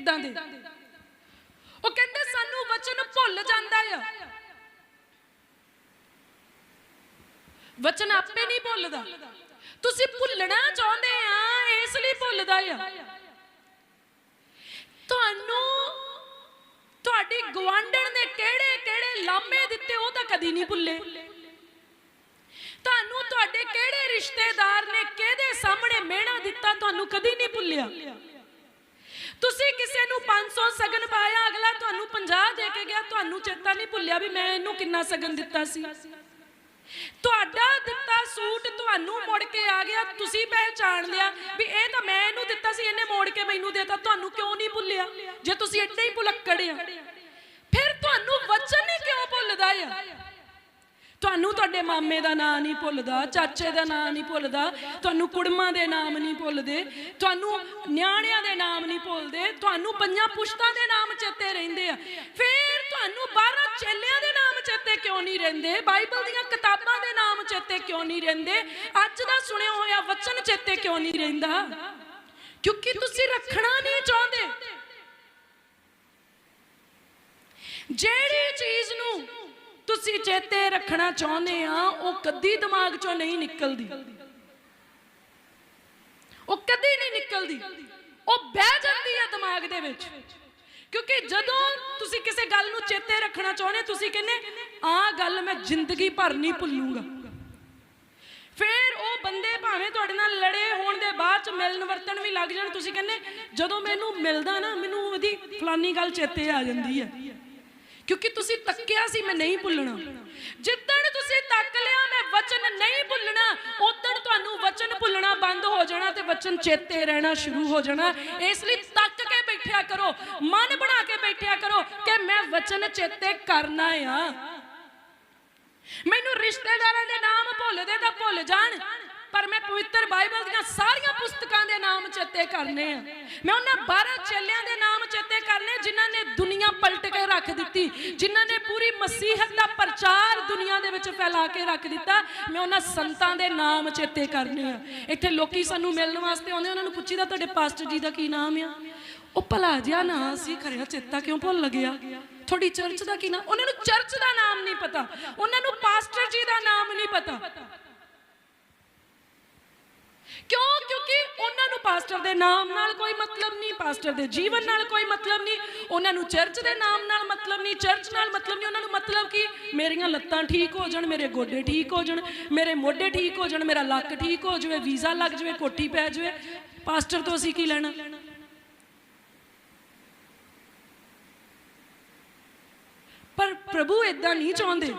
ਇਦਾਂ ਦੇ। ਉਹ ਕਹਿੰਦੇ ਸਾਨੂੰ ਵਚਨ ਭੁੱਲ ਜਾਂਦਾ ਆ। ਵਚਨ ਆਪੇ ਨਹੀਂ ਭੁੱਲਦਾ। ਤੁਸੀਂ ਭੁੱਲਣਾ ਚਾਹੁੰਦੇ ਆ, ਇਸ ਲਈ ਭੁੱਲਦਾ ਆ। ਤੁਹਾਨੂੰ ਤੁਹਾਡੀ ਗਵਾਂਢਣ ਨੇ ਕਿਹੜੇ ਕਿਹੜੇ ਲਾਮੇ ਦਿੱਤੇ, ਉਹ ਤਾਂ ਕਦੀ ਨਹੀਂ ਭੁੱਲੇ। ਤੁਹਾਨੂੰ ਤੁਹਾਡੇ ਕਿਹੜੇ ਰਿਸ਼ਤੇਦਾਰ ਨੇ ਕਿਹਦੇ ਸਾਹਮਣੇ ਮਿਹਣਾ ਦਿੱਤਾ, ਤੁਹਾਨੂੰ ਕਦੀ ਨਹੀਂ ਭੁੱਲਿਆ। ਤੁਸੀਂ ਕਿਸੇ ਨੂੰ 500 ਸਗਨ ਪਾਇਆ, ਅਗਲਾ ਤੁਹਾਨੂੰ 50 ਦੇ ਕੇ ਗਿਆ, ਤੁਹਾਨੂੰ ਚੇਤਾ ਨਹੀਂ ਭੁੱਲਿਆ ਵੀ ਮੈਂ ਇਹਨੂੰ ਕਿੰਨਾ ਸਗਨ ਦਿੱਤਾ ਸੀ। ਤੁਹਾਡਾ ਦਿੱਤਾ ਸੂਟ ਤੁਹਾਨੂੰ ਮੁੜ ਕੇ ਆ ਗਿਆ, ਤੁਸੀਂ ਪਹਿਚਾਣ ਲਿਆ ਵੀ ਇਹ ਤਾਂ ਮੈਂ ਇਹਨੂੰ ਦਿੱਤਾ ਸੀ, ਇਹਨੇ ਮੋੜ ਕੇ ਮੈਨੂੰ ਦੇਤਾ, ਤੁਹਾਨੂੰ ਕਿਉਂ ਨਹੀਂ ਭੁੱਲਿਆ? ਜੇ ਤੁਸੀਂ ਏਦਾਂ ਹੀ ਭੁਲੱਕੜ ਆ ਫਿਰ ਤੁਹਾਨੂੰ ਵਚਨ ਹੀ ਕਿਉਂ ਭੁੱਲਦਾ ਆ ਤੁਹਾਨੂੰ ਤੁਹਾਡੇ ਮਾਮੇ ਦਾ ਨਾਂ ਨਹੀਂ ਭੁੱਲਦਾ, ਚਾਚੇ ਦਾ ਨਾਂ ਨਹੀਂ ਭੁੱਲਦਾ, ਤੁਹਾਨੂੰ ਕੁੜਮਾਂ ਦੇ ਨਾਮ ਨਹੀਂ ਭੁੱਲਦੇ, ਤੁਹਾਨੂੰ ਨਿਆਣਿਆਂ ਦੇ ਨਾਮ ਨਹੀਂ ਭੁੱਲਦੇ, ਤੁਹਾਨੂੰ ਪੰਜਾਂ ਪੁਸ਼ਤਾਂ ਦੇ ਨਾਮ ਚੇਤੇ ਰਹਿੰਦੇ ਆ। ਫਿਰ ਤੁਹਾਨੂੰ 12 ਚੇਲਿਆਂ ਦੇ ਨਾਮ ਚੇਤੇ ਕਿਉਂ ਨਹੀਂ ਰਹਿੰਦੇ? ਬਾਈਬਲ ਦੀਆਂ ਕਿਤਾਬਾਂ ਦੇ ਨਾਮ ਚੇਤੇ ਕਿਉਂ ਨਹੀਂ ਰਹਿੰਦੇ? ਅੱਜ ਦਾ ਸੁਣਿਆ ਹੋਇਆ ਵਚਨ ਚੇਤੇ ਕਿਉਂ ਨਹੀਂ ਰਹਿੰਦਾ? ਕਿਉਂਕਿ ਤੁਸੀਂ ਰੱਖਣਾ ਨਹੀਂ ਚਾਹੁੰਦੇ। ਜਿਹੜੀ ਚੀਜ਼ ਨੂੰ ਤੁਸੀਂ ਚੇਤੇ ਰੱਖਣਾ ਚਾਹੁੰਦੇ ਆ, ਉਹ ਕਦੀ ਦਿਮਾਗ ਚੋਂ ਨਹੀਂ ਨਿਕਲਦੀ। ਉਹ ਕਦੀ ਨਹੀਂ ਨਿਕਲਦੀ। ਉਹ ਬਹਿ ਜਾਂਦੀ ਹੈ ਦਿਮਾਗ ਦੇ ਵਿੱਚ। ਕਿਉਂਕਿ ਜਦੋਂ ਤੁਸੀਂ ਕਿਸੇ ਗੱਲ ਨੂੰ ਚੇਤੇ ਰੱਖਣਾ ਚਾਹੁੰਦੇ, ਤੁਸੀਂ ਕਹਿੰਦੇ ਆਹ ਗੱਲ ਮੈਂ ਜ਼ਿੰਦਗੀ ਭਰ ਨਹੀਂ ਭੁੱਲੂੰਗਾ। ਫਿਰ ਉਹ ਬੰਦੇ ਭਾਵੇਂ ਤੁਹਾਡੇ ਨਾਲ ਲੜੇ ਹੋਣ ਦੇ ਬਾਅਦ ਚ ਮਿਲਣ ਵਰਤਣ ਵੀ ਲੱਗ ਜਾਣ, ਤੁਸੀਂ ਕਹਿੰਦੇ, ਜਦੋਂ ਮੈਨੂੰ ਮਿਲਦਾ ਨਾ, ਮੈਨੂੰ ਉਹਦੀ ਫਲਾਨੀ ਗੱਲ ਚੇਤੇ ਆ ਜਾਂਦੀ ਹੈ ਕਿਉਂਕਿ ਤੁਸੀਂ ਤੱਕਿਆ ਸੀ, ਮੈਂ ਨਹੀਂ ਭੁੱਲਣਾ। ਜਿੱਦਣ ਤੁਸੀਂ ਤੱਕ ਲਿਆ, ਮੈਂ ਵਚਨ ਨਹੀਂ ਭੁੱਲਣਾ ਉਦੋਂ ਤੁਹਾਨੂੰ ਵਚਨ ਭੁੱਲਣਾ ਬੰਦ ਹੋ ਜਾਣਾ ਤੇ ਵਚਨ ਚੇਤੇ ਰਹਿਣਾ ਸ਼ੁਰੂ ਹੋ ਜਾਣਾ। ਇਸ ਲਈ ਤੱਕ ਕੇ ਬੈਠਿਆ ਕਰੋ, ਮਨ ਬਣਾ ਕੇ ਬੈਠਿਆ ਕਰੋ ਕਿ ਮੈਂ ਵਚਨ ਚੇਤੇ ਕਰਨਾ ਆ। ਮੈਨੂੰ ਰਿਸ਼ਤੇਦਾਰਾਂ ਦੇ ਨਾਮ ਭੁੱਲਦੇ ਤਾਂ ਭੁੱਲ ਜਾਣ। ਪਰ ਮੈਂ ਪਵਿੱਤਰ ਬਾਈਬਲ ਦੀਆਂ ਸਾਰੀਆਂ ਪੁਸਤਕਾਂ ਦੇ ਨਾਮ ਚੇਤੇ ਕਰਨੇ ਆ। ਮੈਂ ਉਹਨਾਂ 12 ਚੇਲਿਆਂ ਦੇ ਨਾਮ ਚੇਤੇ ਕਰਨੇ ਜਿਨ੍ਹਾਂ ਨੇ ਦੁਨੀਆ ਪਲਟ ਕੇ ਰੱਖ ਦਿੱਤੀ, ਜਿਨ੍ਹਾਂ ਨੇ ਪੂਰੀ ਮਸੀਹਤ ਦਾ ਪ੍ਰਚਾਰ ਦੁਨੀਆ ਦੇ ਵਿੱਚ ਫੈਲਾ ਕੇ ਰੱਖ ਦਿੱਤਾ। ਮੈਂ ਉਹਨਾਂ ਸੰਤਾਂ ਦੇ ਨਾਮ ਚੇਤੇ ਕਰਨੇ ਆ। ਇੱਥੇ ਲੋਕੀ ਸਾਨੂੰ ਮਿਲਣ ਵਾਸਤੇ ਆਉਂਦੇ ਉਹਨਾਂ ਨੂੰ ਪੁੱਛੀਦਾ, ਤੁਹਾਡੇ ਪਾਸਟਰ ਜੀ ਦਾ ਕੀ ਨਾਮ ਆ? ਉਹ ਭਲਾ ਜਿਹਾ ਨਾਂ ਸੀ, ਖਰਿਆ ਚੇਤਾ ਕਿਉਂ ਭੁੱਲ ਗਿਆ? ਤੁਹਾਡੀ ਚਰਚ ਦਾ ਕੀ ਨਾਮ ਉਹਨਾਂ ਨੂੰ ਚਰਚ ਦਾ ਨਾਮ ਨਹੀਂ ਪਤਾ। ਉਹਨਾਂ ਨੂੰ ਪਾਸਟਰ ਜੀ ਦਾ ਨਾਮ ਨਹੀਂ ਪਤਾ। ਕਿਉਂ? ਕਿਉਂਕਿ ਉਹਨਾਂ ਨੂੰ ਪਾਸਟਰ ਦੇ ਨਾਮ ਨਾਲ ਕੋਈ ਮਤਲਬ ਨਹੀਂ ਪਾਸਟਰ ਦੇ ਜੀਵਨ ਨਾਲ ਕੋਈ ਮਤਲਬ ਨਹੀਂ, ਉਹਨਾਂ ਨੂੰ ਚਰਚ ਦੇ ਨਾਮ ਨਾਲ ਮਤਲਬ ਨਹੀਂ ਚਰਚ ਨਾਲ ਮਤਲਬ ਨਹੀਂ, ਉਹਨਾਂ ਨੂੰ ਮਤਲਬ ਕੀ? ਮੇਰੀਆਂ ਲੱਤਾਂ ਠੀਕ ਹੋ ਜਾਣ, ਮੇਰੇ ਗੋਡੇ ਠੀਕ ਹੋ ਜਾਣ, ਮੇਰੇ ਮੋਢੇ ਠੀਕ ਹੋ ਜਾਣ, ਮੇਰਾ ਲੱਕ ਠੀਕ ਹੋ ਜਾਵੇ, ਵੀਜ਼ਾ ਲੱਗ ਜਾਵੇ, ਕੋਠੀ ਪੈ ਜਾਵੇ। ਪਾਸਟਰ ਤੋਂ ਅਸੀਂ ਕੀ ਲੈਣਾ? ਪਰ ਪ੍ਰਭੂ ਇਦਾਂ ਨਹੀਂ ਚਾਹੁੰਦੇ।